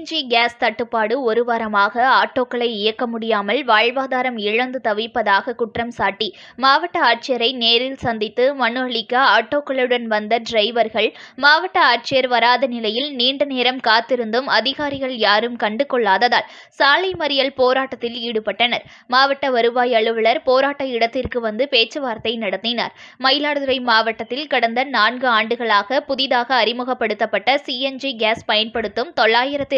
Case தட்டுப்பாடு ஒரு வாரமாக ஆட்டோக்களை இயக்க முடியாமல் வாழ்வாதாரம் இழந்து தவிப்பதாக குற்றம் சாட்டி மாவட்ட ஆட்சியரை நேரில் சந்தித்து மனு அளிக்க ஆட்டோக்களுடன் வந்த டிரைவர்கள் மாவட்ட ஆட்சியர் வராத நிலையில் நீண்ட நேரம் காத்திருந்தும் அதிகாரிகள் யாரும் கண்டு கொள்ளாததால் சாலை மறியல் போராட்டத்தில் ஈடுபட்டனர். மாவட்ட வருவாய் அலுவலர் போராட்ட இடத்திற்கு வந்து பேச்சுவார்த்தை நடத்தினார். மயிலாடுதுறை மாவட்டத்தில் கடந்த நான்கு ஆண்டுகளாக புதிதாக அறிமுகப்படுத்தப்பட்ட சிஎன்ஜி கேஸ் பயன்படுத்தும்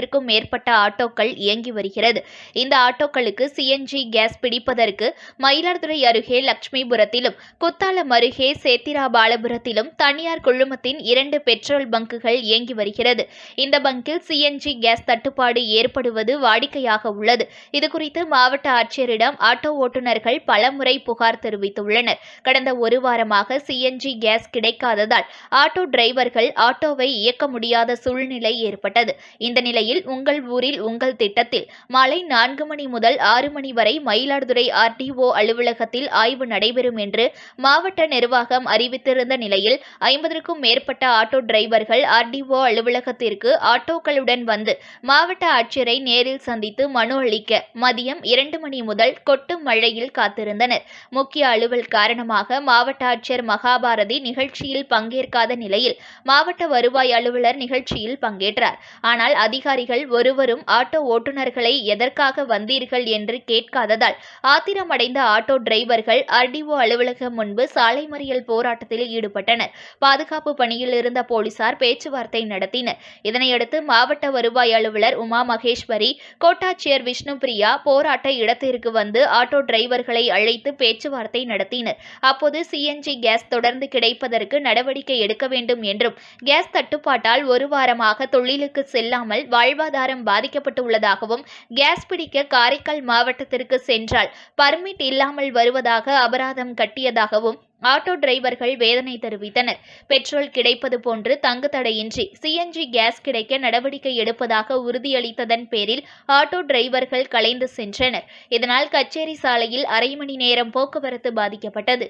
ஆயிரத்திற்கும் மேற்பட்ட ஆட்டோக்கள் இயங்கி வருகிறது. இந்த ஆட்டோக்களுக்கு சிஎன்ஜி கேஸ் பிடிப்பதற்கு மயிலாடுதுறை அருகே லட்சுமிபுரத்திலும் குத்தாலம் அருகே சேத்திராபாலபுரத்திலும் தனியார் குழுமத்தின் இரண்டு பெட்ரோல் பங்குகள் இயங்கி வருகிறது. இந்த பங்கில் சிஎன்ஜி கேஸ் தட்டுப்பாடு ஏற்படுவது வாடிக்கையாக உள்ளது. இதுகுறித்து மாவட்ட ஆட்சியரிடம் ஆட்டோ ஓட்டுநர்கள் பலமுறை புகார் தெரிவித்துள்ளனர். கடந்த ஒரு வாரமாக சிஎன்ஜி கேஸ் கிடைக்காததால் ஆட்டோ டிரைவர்கள் ஆட்டோவை இயக்க முடியாத சூழ்நிலை ஏற்பட்டது. இந்த நிலையில் உங்கள் ஊரில் உங்கள் திட்டத்தில் மாலை நான்கு மணி முதல் ஆறு மணி வரை மயிலாடுதுறை ஆர்டிஓ அலுவலகத்தில் ஆய்வு நடைபெறும் என்று மாவட்ட நிர்வாகம் அறிவித்திருந்த நிலையில் ஐம்பதற்கும் மேற்பட்ட ஆட்டோ டிரைவர்கள் ஆர்டிஓ அலுவலகத்திற்கு ஆட்டோக்களுடன் வந்து மாவட்ட ஆட்சியரை நேரில் சந்தித்து மனு அளிக்க மதியம் இரண்டு மணி முதல் கொட்டும் மழையில் காத்திருந்தனர். முக்கிய அலுவல் காரணமாக மாவட்ட ஆட்சியர் மகாபாரதி நிகழ்ச்சியில் பங்கேற்காத நிலையில் மாவட்ட வருவாய் அலுவலர் நிகழ்ச்சியில் பங்கேற்றார். ஆனால் அதிகாரி அதிகாரிகள் ஒருவரும் ஆட்டோ ஓட்டுநர்களை எதற்காக வந்தீர்கள் என்று கேட்காததால் ஆத்திரமடைந்த ஆட்டோ டிரைவர்கள் ஆர்டிஓ அலுவலகம் முன்பு சாலை மறியல் போராட்டத்தில் ஈடுபட்டனர். பாதுகாப்பு பணியில் இருந்த போலீசார் பேச்சுவார்த்தை நடத்தினர். இதனையடுத்து மாவட்ட வருவாய் அலுவலர் உமா மகேஸ்வரி கோட்டாட்சியர் விஷ்ணுபிரியா போராட்ட இடத்திற்கு வந்து ஆட்டோ டிரைவர்களை அழைத்து பேச்சுவார்த்தை நடத்தினர். அப்போது சிஎன்ஜி கேஸ் தொடர்ந்து கிடைப்பதற்கு நடவடிக்கை எடுக்க வேண்டும் என்றும் கேஸ் தட்டுப்பாட்டால் ஒரு வாரமாக தொழிலுக்கு செல்லாமல் வாழ்வாதாரம் பாதிக்கப்பட்டுள்ளதாகவும் கேஸ் பிடிக்க காரைக்கால் மாவட்டத்திற்கு சென்றால் பர்மிட் இல்லாமல் வருவதாக அபராதம் கட்டியதாகவும் ஆட்டோ டிரைவர்கள் வேதனை தெரிவித்தனர். பெட்ரோல் கிடைப்பது போன்று தங்கு தடையின்றி சிஎன்ஜி கேஸ் கிடைக்க நடவடிக்கை எடுப்பதாக உறுதியளித்ததன் பேரில் ஆட்டோ டிரைவர்கள் கலைந்து சென்றனர். இதனால் கச்சேரி சாலையில் அரை மணி நேரம் போக்குவரத்து பாதிக்கப்பட்டது.